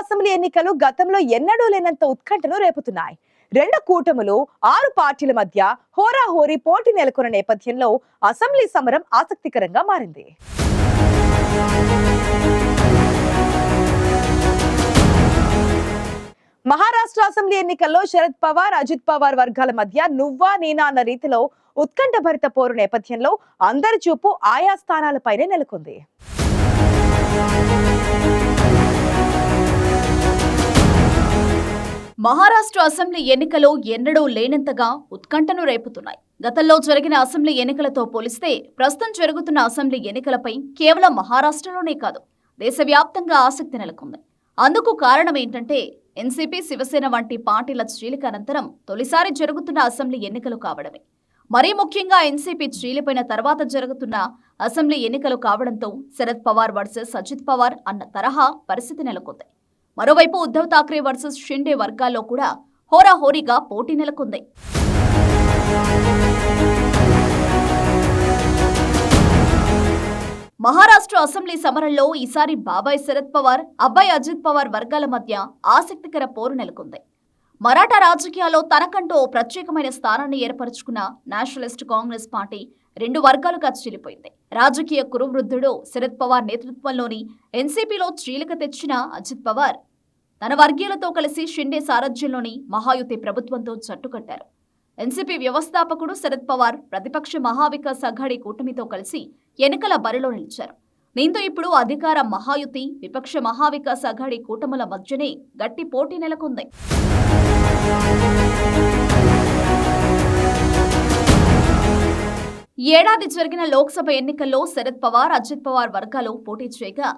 Assembly ఎన్నికలు గతంలో ఎన్నడూ లేనంత ఉత్కంఠను రేపుతున్నాయి. రెండు కూటములు ఆరు పార్టీల మధ్య హోరాహోరీ పోటీ నెలకొన్న నేపథ్యంలో అసెంబ్లీ సమరం ఆసక్తికరంగా మారింది. మహారాష్ట్ర అసెంబ్లీ ఎన్నికల్లో శరద్ పవార్ అజిత్ పవార్ వర్గాల మధ్య నువ్వా నేనా అన్న రీతిలో ఉత్కంఠభరిత పోరు నేపథ్యంలో అందరి చూపు ఆయా స్థానాలపైనే నెలకొంది. మహారాష్ట్ర అసెంబ్లీ ఎన్నికలు ఎన్నడూ లేనంతగా ఉత్కంఠను రేపుతున్నాయి. గతంలో జరిగిన అసెంబ్లీ ఎన్నికలతో పోలిస్తే ప్రస్తుతం జరుగుతున్న అసెంబ్లీ ఎన్నికలపై కేవలం మహారాష్ట్రలోనే కాదు దేశవ్యాప్తంగా ఆసక్తి నెలకొంది. అందుకు కారణం ఏంటంటే ఎన్సీపీ శివసేన వంటి పార్టీల చీలిక అనంతరం తొలిసారి జరుగుతున్న అసెంబ్లీ ఎన్నికలు కావడమే. మరీ ముఖ్యంగా ఎన్సీపీ చీలిపోయిన తర్వాత జరుగుతున్న అసెంబ్లీ ఎన్నికలు కావడంతో శరద్ పవార్ వర్సెస్ అజిత్ పవార్ అన్న తరహా పరిస్థితి నెలకొంది. మరోవైపు ఉద్ధవ్ థాక్రే వర్సెస్ షిండే వర్గాల్లో కూడా హోరాహోరీగా పోటీ నెలకొంది. మహారాష్ట్ర అసెంబ్లీ సమరంలో ఈసారి బాబాయ్ శరద్ పవార్ అబ్బాయి అజిత్ పవార్ వర్గాల మధ్య ఆసక్తికర పోరు నెలకొంది. మరాఠా రాజకీయాల్లో తనకంటూ ఓ ప్రత్యేకమైన స్థానాన్ని ఏర్పరచుకున్న నేషనలిస్ట్ కాంగ్రెస్ పార్టీ రెండు వర్గాలుగా చీలిపోయింది రాజకీయ కురువృద్ధుడు శరద్ పవార్ నేతృత్వంలోని ఎన్సీపీలో చీలిక తెచ్చిన అజిత్ పవార్ తన వర్గీయులతో కలిసి షిండే సారథ్యంలోని మహాయుతి ప్రభుత్వంతో జట్టుకట్టారు ఎన్సీపీ వ్యవస్థాపకుడు శరద్ పవార్ ప్రతిపక్ష మహావికాస్ అఘాడీ కూటమితో కలిసి ఎన్నికల బరిలో నిలిచారు. దీంతో ఇప్పుడు అధికార మహాయుతి విపక్ష మహావికాస్ అఘాడీ కూటముల మధ్యనే గట్టి పోటీ నెలకొంది. ఏడాది జరిగిన లోక్సభ ఎన్నికల్లో శరద్ పవార్ అజిత్ పవార్ వర్గాలు పోటీ చేయగా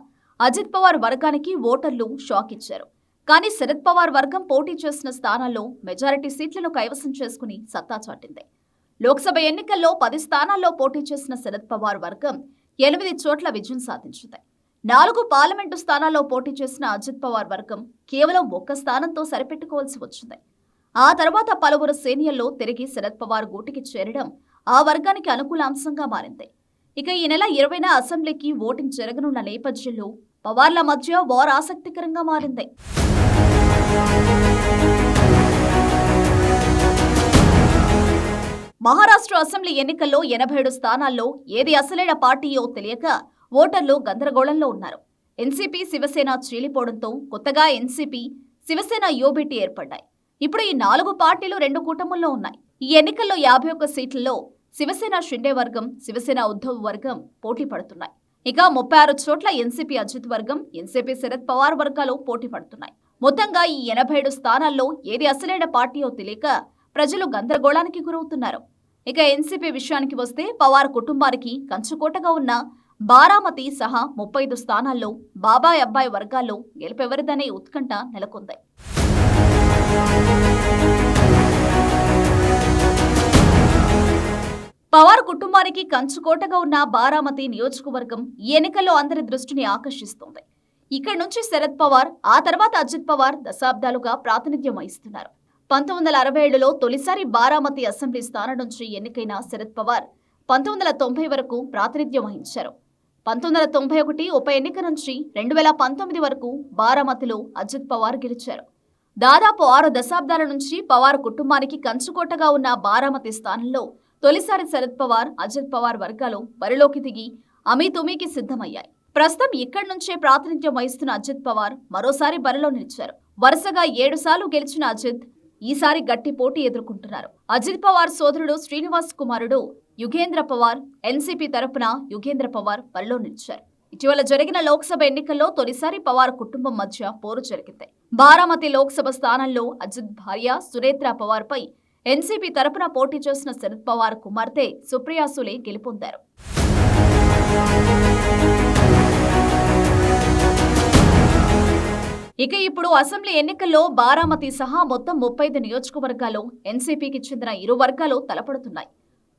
అజిత్ పవార్ వర్గానికి ఓటర్లు షాక్ ఇచ్చారు కానీ శరద్ పవార్ వర్గం పోటీ చేసిన స్థానాల్లో మెజారిటీ సీట్లను కైవసం చేసుకుని సత్తా చాటింది. లోక్సభ ఎన్నికల్లో పది స్థానాల్లో పోటీ చేసిన శరద్ పవార్ వర్గం ఎనిమిది చోట్ల విజయం సాధించింది. నాలుగు పార్లమెంటు స్థానాల్లో పోటీ చేసిన అజిత్ పవార్ వర్గం కేవలం ఒక్క స్థానంతో సరిపెట్టుకోవాల్సి వచ్చింది. ఆ తర్వాత పలువురు సీనియర్లు తిరిగి శరద్ పవార్ గూటికి చేరడం ఆ వర్గానికి అనుకూల అంశంగా మారింది. ఇక ఈ నెల ఇరవైన అసెంబ్లీకి ఓటింగ్ జరగనున్న నేపథ్యంలో పవార్ల మధ్య వార్ ఆసక్తికరంగా మారింది. మహారాష్ట్ర అసెంబ్లీ ఎన్నికల్లో ఎనభై ఏడు స్థానాల్లో ఏది అసలైన పార్టీయో తెలియక ఓటర్లు గందరగోళంలో ఉన్నారు. ఎన్సీపీ శివసేన చీలిపోవడంతో కొత్తగా ఎన్సీపీ శివసేన యోబిటి ఏర్పడ్డాయి. ఇప్పుడు ఈ నాలుగు పార్టీలు రెండు కూటముల్లో ఉన్నాయి. ఈ ఎన్నికల్లో యాభై ఒక్క సీట్లలో శివసేన షిండే వర్గం శివసేన ఉద్ధవ్ వర్గం పోటీ పడుతున్నాయి. ఇక ముప్పై ఆరు చోట్ల ఎన్సీపీ అజిత్ వర్గం ఎన్సీపీ శరద్ పవార్ వర్గాలు పోటీ పడుతున్నాయి. మొత్తంగా ఈ ఎనభై ఏడు స్థానాల్లో ఏది అసలైన పార్టీయో తెలియక ప్రజలు గందరగోళానికి గురవుతున్నారు. ఇక ఎన్సీపీ విషయానికి వస్తే పవార్ కుటుంబానికి కంచుకోటగా ఉన్న బారామతి సహా ముప్పై ఐదు స్థానాల్లో బాబాయ్ అబ్బాయి వర్గాల్లో గెలుపెవరిదనే ఉత్కంఠ నెలకొంది. పవార్ కుటుంబానికి కంచుకోటగా ఉన్న బారామతి నియోజకవర్గం ఈ ఎన్నికల్లో అందరి దృష్టిని ఆకర్షిస్తోంది. ఇక్కడ నుంచి శరద్ పవార్ ఆ తర్వాత అజిత్ పవార్ దశాబ్దాలుగా ప్రాతినిధ్యం వహిస్తున్నారు. పంతొమ్మిది వందల అరవై ఏడులో తొలిసారి బారామతి అసెంబ్లీ స్థానం నుంచి ఎన్నికైన శరద్ పవార్ పంతొమ్మిది వందల తొంభై వరకు ప్రాతినిధ్యం వహించారు. పంతొమ్మిది వందల తొంభై ఒకటి ఉప ఎన్నిక నుంచి రెండు వేల పంతొమ్మిది వరకు బారామతిలో అజిత్ పవార్ గెలిచారు. దాదాపు ఆరు దశాబ్దాల నుంచి పవార్ కుటుంబానికి కంచుకోటగా ఉన్న బారామతి స్థానంలో తొలిసారి శరద్ పవార్ అజిత్ పవార్ వర్గాలు బరిలోకి దిగి అమీతుమీకి సిద్ధమయ్యాయి. ప్రస్తుతం ఇక్కడి నుంచే ప్రాతినిధ్యం వహిస్తున్న అజిత్ పవార్ మరోసారి బరిలో నిలిచారు. వరుసగా ఏడు సార్లు గెలిచిన అజిత్ ఈసారి గట్టి పోటీ ఎదుర్కొంటున్నారు. అజిత్ పవార్ సోదరుడు శ్రీనివాస్ కుమారుడు యుగేంద్ర పవార్ ఎన్సీపీ తరపున యుగేంద్ర పవార్ బరిలో నిలిచారు. ఇటీవల జరిగిన లోక్సభ ఎన్నికల్లో తొలిసారి పవార్ కుటుంబం మధ్య పోరు జరిగింది. బారామతి లోక్సభ స్థానంలో అజిత్ భార్య సురేత్ర పవార్ పై ఎన్సీపీ తరపున పోటీ చేసిన శరద్ పవార్ కుమార్తె సుప్రియా సులే గెలుపొందారు. ఇక ఇప్పుడు అసెంబ్లీ ఎన్నికల్లో బారామతి సహా మొత్తం ముప్పై ఐదు నియోజకవర్గాలు ఎన్సీపీకి చెందిన ఇరు వర్గాలు తలపడుతున్నాయి.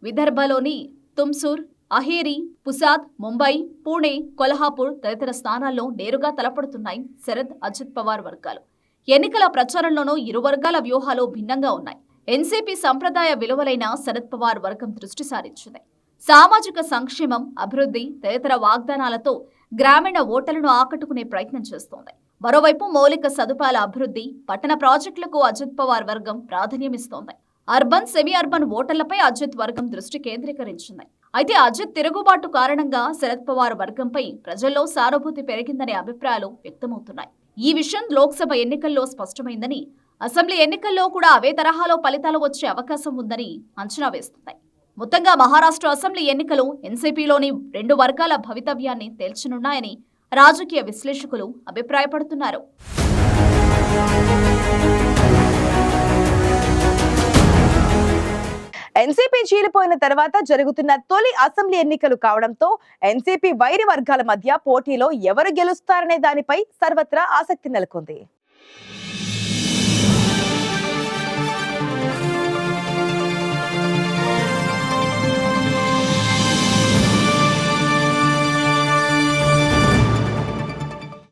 విదర్భలోని తుమ్సూర్ అహేరి పుసాద్ ముంబై పూణే కొల్హాపూర్ తదితర స్థానాల్లో నేరుగా తలపడుతున్నాయి శరద్ అజిత్ పవార్ వర్గాలు. ఎన్నికల ప్రచారంలోనూ ఇరు వర్గాల వ్యూహాలు భిన్నంగా ఉన్నాయి. ఎన్సీపీ సంప్రదాయ విలువలైన శరద్ పవార్ వర్గం దృష్టి సారించింది. సామాజిక సంక్షేమం అభివృద్ధి తదితర వాగ్దానాలతో గ్రామీణ ఓటర్లను ఆకట్టుకునే ప్రయత్నం చేస్తోంది. మరోవైపు మౌలిక సదుపాయాల అభివృద్ధి పట్టణ ప్రాజెక్టులకు అజిత్ పవార్ వర్గం ప్రాధాన్యమిస్తోంది. అర్బన్ సెమీ అర్బన్ ఓటర్లపై అజిత్ వర్గం దృష్టి కేంద్రీకరించింది. అయితే అజిత్ తిరుగుబాటు కారణంగా శరద్ పవార్ వర్గంపై ప్రజల్లో సానుభూతి పెరిగిందనే అభిప్రాయాలు వ్యక్తమవుతున్నాయి. ఈ విషయం లోక్సభ ఎన్నికల్లో స్పష్టమైందని అసెంబ్లీ ఎన్నికల్లో కూడా అవే తరహాలో ఫలితాలు వచ్చే అవకాశం ఉందని అంచనా వేస్తున్నాయి. మొత్తంగా మహారాష్ట్ర అసెంబ్లీ ఎన్నికలు ఎన్సీపీలోని రెండు వర్గాల భవితవ్యాన్ని తేల్చనున్నాయని రాజకీయ విశ్లేషకులు అభిప్రాయపడుతున్నారు. ఎన్సీపీ చీలిపోయిన తర్వాత జరుగుతున్న తొలి అసెంబ్లీ ఎన్నికలు కావడంతో ఎన్సీపీ వైరి వర్గాల మధ్య పోటీలో ఎవరు గెలుస్తారనే దానిపై సర్వత్రా ఆసక్తి నెలకొంది.